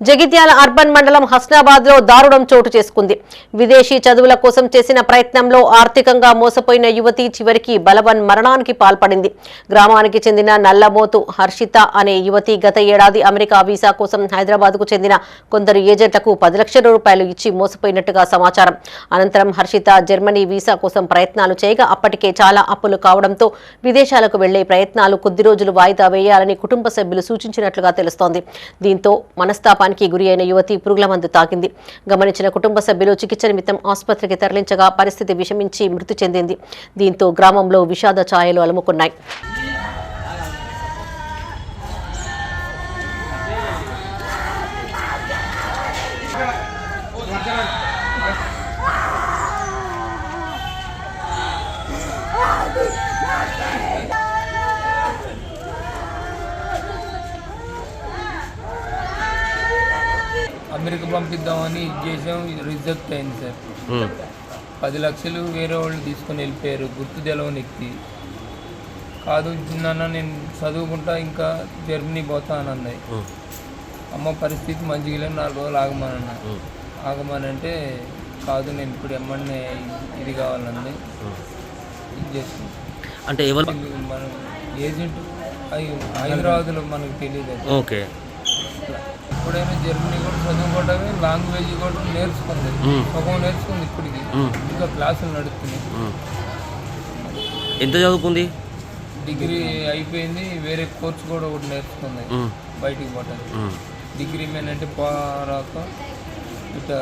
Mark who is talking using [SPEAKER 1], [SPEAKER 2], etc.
[SPEAKER 1] Jagtial urban మండలం హస్నాబాద్లో దారుణం చోటు చేసుకుంది. విదేశీ చదువుల కోసం చేసిన ప్రయత్నంలో ఆర్థికంగా మోసపోయిన యువతి చివరికి బలవన్ మరణానికి పాల్పడింది. గ్రామానికి చెందిన నల్లమోతు హర్షిత అనే యువతి గత ఏడాది అమెరికా వీసా కోసం హైదరాబాద్కు చెందిన కొందరు ఏజెంట్లకు పది లక్షల రూపాయలు ఇచ్చి మోసపోయినట్టుగా సమాచారం. అనంతరం హర్షిత జర్మనీ వీసా కోసం ప్రయత్నాలు చేయగా అప్పటికే చాలా అప్పులు కావడంతో విదేశాలకు వెళ్ళే ప్రయత్నాలు కొద్ది రోజులు వాయిదా వేయాలని కుటుంబ సభ్యులు సూచించినట్లుగా తెలుస్తోంది. దీంతో మనస్తాప గురి అయిన యువతి పురుగుల మందు తాకింది. గమనించిన కుటుంబ సభ్యులు చికిత్స నిమిత్తం ఆసుపత్రికి తరలించగా పరిస్థితి విషమించి మృతి చెందింది. దీంతో గ్రామంలో విషాద ఛాయలు అలుముకున్నాయి.
[SPEAKER 2] అమెరికా పంపిద్దామని ఇది చేసాం ఇది రిజెక్ట్ అయింది సార్. పది లక్షలు వేరే వాళ్ళు తీసుకొని వెళ్ళిపోయారు గుర్తు తెలవని వ్యక్తి. కాదు చిన్న నేను చదువుకుంటా ఇంకా జర్మనీ పోతా అని అన్నది.
[SPEAKER 3] ఉమ్,
[SPEAKER 2] అమ్మ పరిస్థితి మంచిగా లేదు నాలుగు రోజులు ఆగమనన్నా. ఆగమనంటే కాదు నేను ఇప్పుడు ఎమ్మన్నే ఇది కావాలండి. ఇది చేసింది
[SPEAKER 3] అంటే ఎవరు?
[SPEAKER 2] మనం ఏజెంట్ హైదరాబాద్లో మనకు తెలియదు.
[SPEAKER 3] ఓకే.
[SPEAKER 2] ఎప్పుడైనా జర్మనీ కూడా చదువుకోవడమే లాంగ్వేజ్ కూడా నేర్చుకుంది. సగం నేర్చుకుంది ఇప్పటికి. ఇంకా క్లాసులు
[SPEAKER 3] ఉమ్. ఎంత చదువుకుంది
[SPEAKER 2] డిగ్రీ అయిపోయింది వేరే కోర్స్ కూడా ఒకటి నేర్చుకుంది బయటికి పోవటానికి. డిగ్రీ మీద అంటే పోరాక ఇట్లా